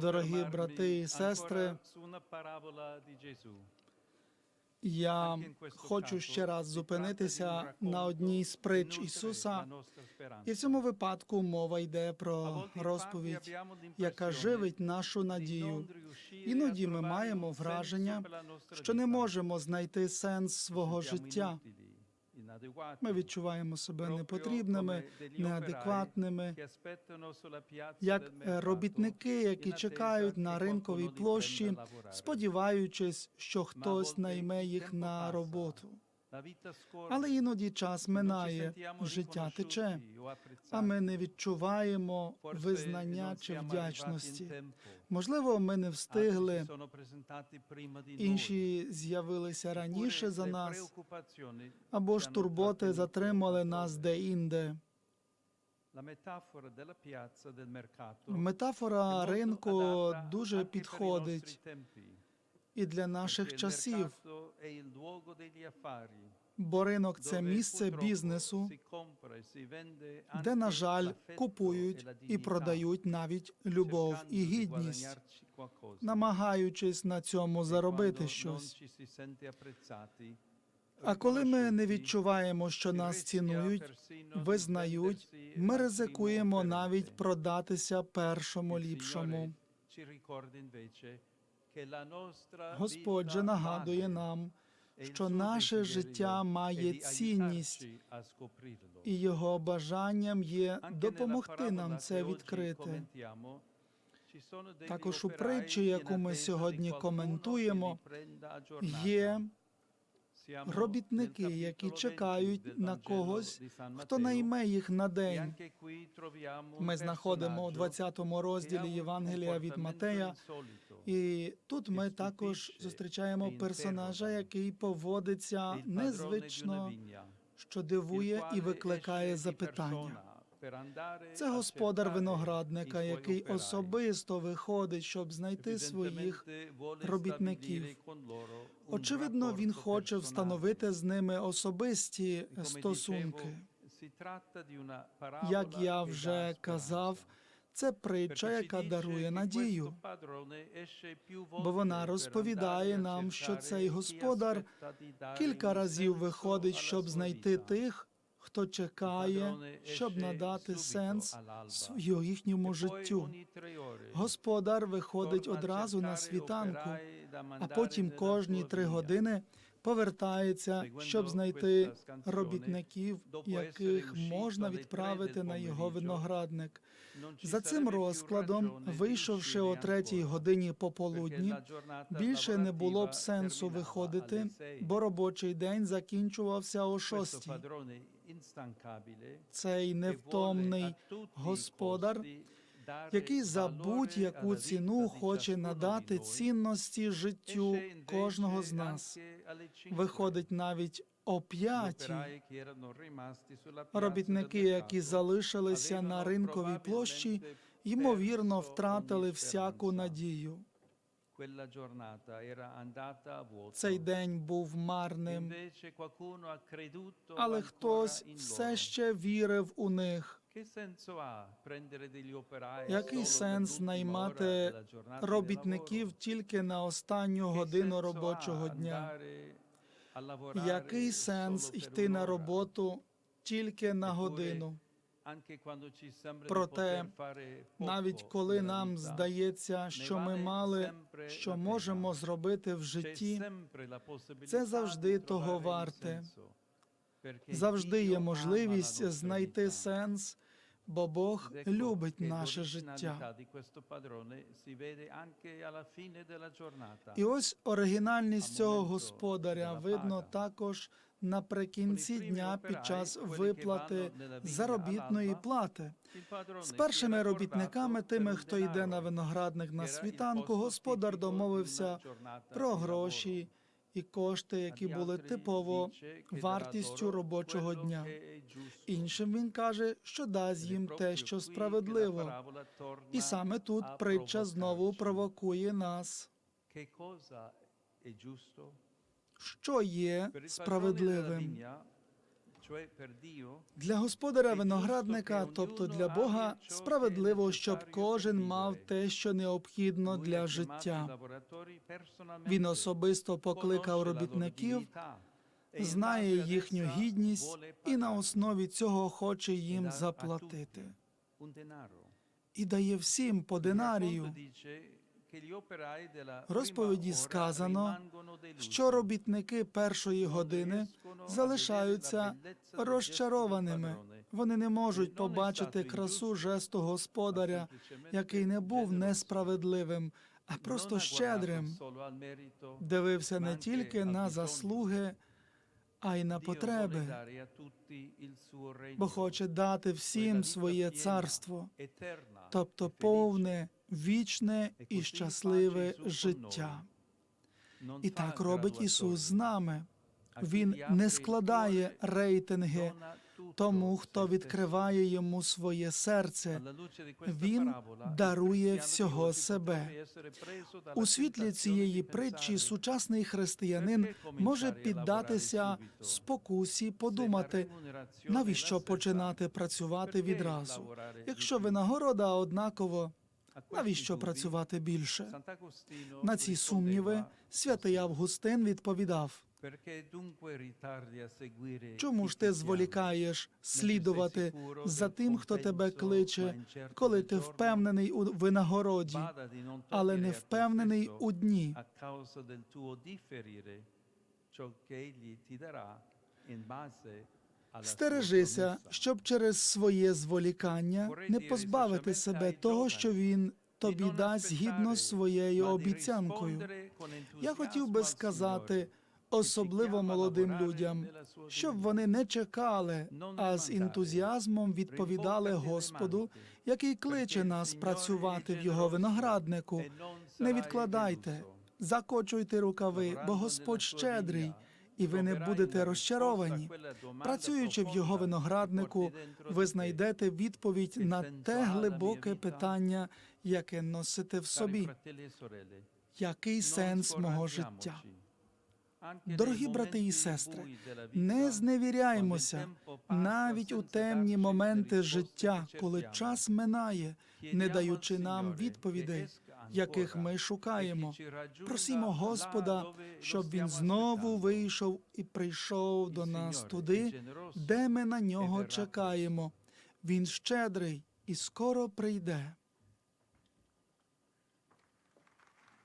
Дорогі брати і сестри. Я хочу ще раз зупинитися на одній з притч Ісуса, і в цьому випадку мова йде про розповідь, яка живить нашу надію. Іноді ми маємо враження, що не можемо знайти сенс свого життя. Ми відчуваємо себе непотрібними, неадекватними, як е, робітники, які чекають на ринковій площі, сподіваючись, що хтось найме їх на роботу. Але іноді час минає, життя тече, а ми не відчуваємо визнання чи вдячності. Можливо, ми не встигли, інші з'явилися раніше за нас, або ж турботи затримали нас де-інде. Метафора ринку дуже підходить і для наших часів, бо ринок це місце бізнесу, де, на жаль, купують і продають навіть любов і гідність, намагаючись на цьому заробити щось. А коли ми не відчуваємо, що нас цінують, визнають, ми ризикуємо навіть продатися першому ліпшому. Господь же нагадує нам, що наше життя має цінність, і його бажанням є допомогти нам це відкрити. Також у притчі, яку ми сьогодні коментуємо, є робітники, які чекають на когось, хто найме їх на день. Ми знаходимо у 20 розділі Євангелія від Матея, і тут ми також зустрічаємо персонажа, який поводиться незвично, що дивує і викликає запитання. Це господар виноградника, який особисто виходить, щоб знайти своїх робітників. Очевидно, він хоче встановити з ними особисті стосунки. Як я вже казав, це притча, яка дарує надію, бо вона розповідає нам, що цей господар кілька разів виходить, щоб знайти тих, хто чекає, щоб надати сенс їхньому життю. Господар виходить одразу на світанку, а потім кожні три години повертається, щоб знайти робітників, яких можна відправити на його виноградник. За цим розкладом, вийшовши о третій годині пополудні, більше не було б сенсу виходити, бо робочий день закінчувався о шостій. Цей невтомний господар, який за будь-яку ціну хоче надати цінності життю кожного з нас, виходить навіть о п'ятій. Робітники, які залишилися на ринковій площі, ймовірно, втратили всяку надію. Цей день був марним, але хтось все ще вірив у них. Який сенс наймати робітників тільки на останню годину робочого дня? Який сенс йти на роботу тільки на годину? Проте, навіть коли нам здається, що ми мали, що можемо зробити в житті, це завжди того варте. Завжди є можливість знайти сенс, бо Бог любить наше життя. І ось оригінальність цього господаря видно також наприкінці дня під час виплати заробітної плати. З першими робітниками, тими, хто йде на виноградник на світанку, господар домовився про гроші і кошти, які були типово вартістю робочого дня. Іншим він каже, що дасть їм те, що справедливо. І саме тут притча знову провокує нас. Що є справедливим? Для господаря виноградника, тобто для Бога, справедливо, щоб кожен мав те, що необхідно для життя. Він особисто покликав робітників, знає їхню гідність і на основі цього хоче їм заплатити. І дає всім по динарію. розповіді сказано, що робітники першої години залишаються розчарованими. Вони не можуть побачити красу жесту господаря, який не був несправедливим, а просто щедрим. Дивився не тільки на заслуги, а й на потреби, бо хоче дати всім своє царство, тобто повне, вічне і щасливе життя. І так робить Ісус з нами. Він не складає рейтинги тому, хто відкриває йому своє серце. Він дарує всього себе. У світлі цієї притчі сучасний християнин може піддатися спокусі подумати, навіщо починати працювати відразу. Якщо винагорода однаково, навіщо працювати більше? На ці сумніви святий Августин відповідав: Чому ж ти зволікаєш слідувати за тим, хто тебе кличе, коли ти впевнений у винагороді, але не впевнений у дні? Стережися, щоб через своє зволікання не позбавити себе того, що він тобі дасть згідно з своєю обіцянкою. Я хотів би сказати, особливо молодим людям, щоб вони не чекали, а з ентузіазмом відповідали Господу, який кличе нас працювати в його винограднику. Не відкладайте, закочуйте рукави, бо Господь щедрий, і ви не будете розчаровані. Працюючи в його винограднику, ви знайдете відповідь на те глибоке питання, яке носите в собі. Який сенс мого життя? Дорогі брати і сестри, не зневіряймося навіть у темні моменти життя, коли час минає, не даючи нам відповідей, яких ми шукаємо. Просімо Господа, щоб він знову вийшов і прийшов до нас туди, де ми на нього чекаємо. Він щедрий і скоро прийде.